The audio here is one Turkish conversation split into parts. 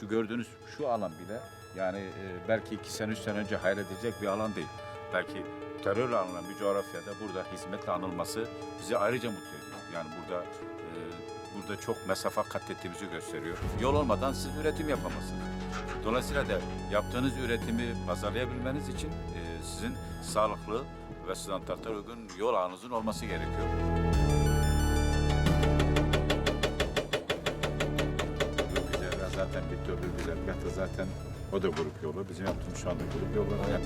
şu gördüğünüz şu alan bile yani e, belki iki sene üç sene önce hayal edecek bir alan değil. Belki terörle anılan bir coğrafyada burada hizmetle anılması bizi ayrıca mutlu ediyor. Yani burada e, burada çok mesafe kat ettiğimizi gösteriyor. Yol olmadan siz üretim yapamazsınız. Dolayısıyla da yaptığınız üretimi pazarlayabilmeniz için e, sizin sağlıklı ve standartlara uygun yol ağınızın olması gerekiyor. Zaten bir türlü güzergahta zaten o da grup yolu. Bizim yaptığımız şu anda grup yolları.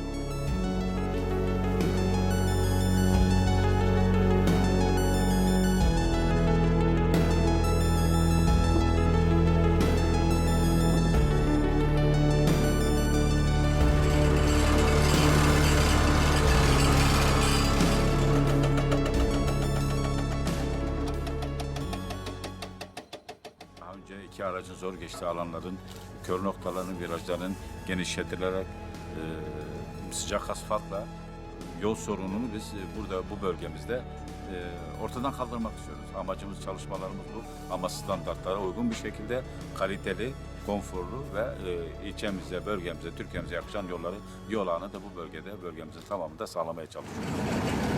Aracın zor geçtiği alanların, kör noktaların, virajların genişletilerek e, sıcak asfaltla yol sorununu biz e, burada bu bölgemizde e, ortadan kaldırmak istiyoruz. Amacımız, çalışmalarımız bu. Ama standartlara uygun bir şekilde kaliteli, konforlu ve e, ilçemize, bölgemize, Türkiye'mize yakışan yolları, yol ağını da bu bölgede, bölgemizin tamamında sağlamaya çalışıyoruz.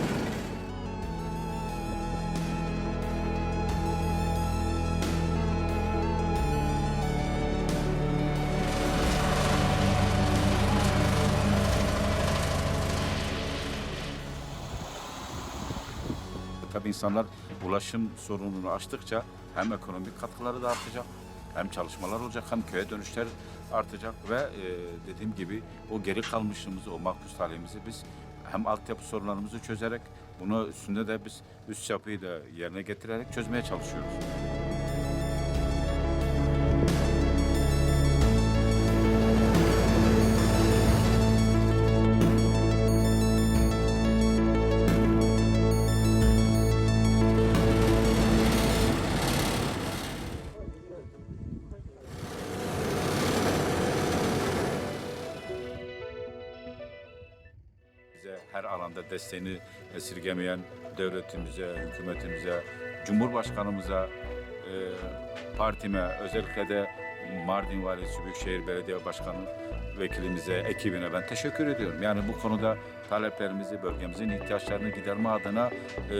Tabii insanlar ulaşım sorununu aştıkça hem ekonomik katkıları da artacak, hem çalışmalar olacak, hem köye dönüşler artacak ve e, dediğim gibi o geri kalmışlığımızı, o mahpus halimizi biz hem altyapı sorunlarımızı çözerek, bunu üstünde de biz üst yapıyı da yerine getirerek çözmeye çalışıyoruz. Her alanda desteğini esirgemeyen devletimize, hükümetimize, Cumhurbaşkanımıza, e, partime, özellikle de Mardin Valisi Büyükşehir Belediye Başkanı vekilimize, ekibine ben teşekkür ediyorum. Yani bu konuda taleplerimizi, bölgemizin ihtiyaçlarını giderme adına e,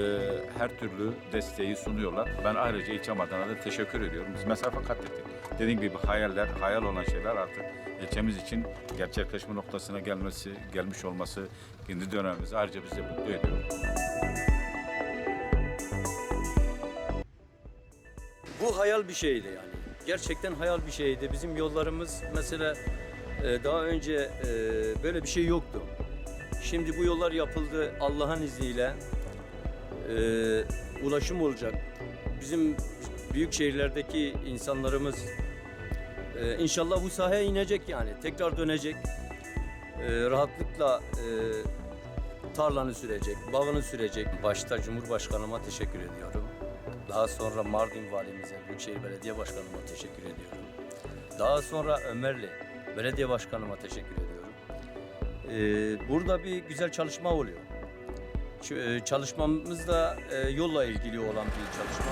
her türlü desteği sunuyorlar. Ben ayrıca ilçem adına da teşekkür ediyorum. Biz mesafe kat ettik. Dediğim gibi hayaller, hayal olan şeyler artık ilçemiz için gerçekleşme noktasına gelmesi, gelmiş olması kendi dönemimizi ayrıca bizi mutlu ediyor. Bu hayal bir şeydi yani. Gerçekten hayal bir şeydi. Bizim yollarımız mesela e, daha önce e, böyle bir şey yoktu. Şimdi bu yollar yapıldı Allah'ın izniyle. E, ulaşım olacak. Bizim büyük şehirlerdeki insanlarımız e, inşallah bu sahaya inecek yani. Tekrar dönecek. E, rahatlıkla e, tarlanı sürecek, bağını sürecek. Başta Cumhurbaşkanıma teşekkür ediyorum. Daha sonra Mardin Valimize, Büyükşehir Belediye Başkanıma teşekkür ediyorum. Daha sonra Ömerli Belediye Başkanıma teşekkür ediyorum. Ee, burada bir güzel çalışma oluyor. Ç- e, Çalışmamız da e, yolla ilgili olan bir çalışma.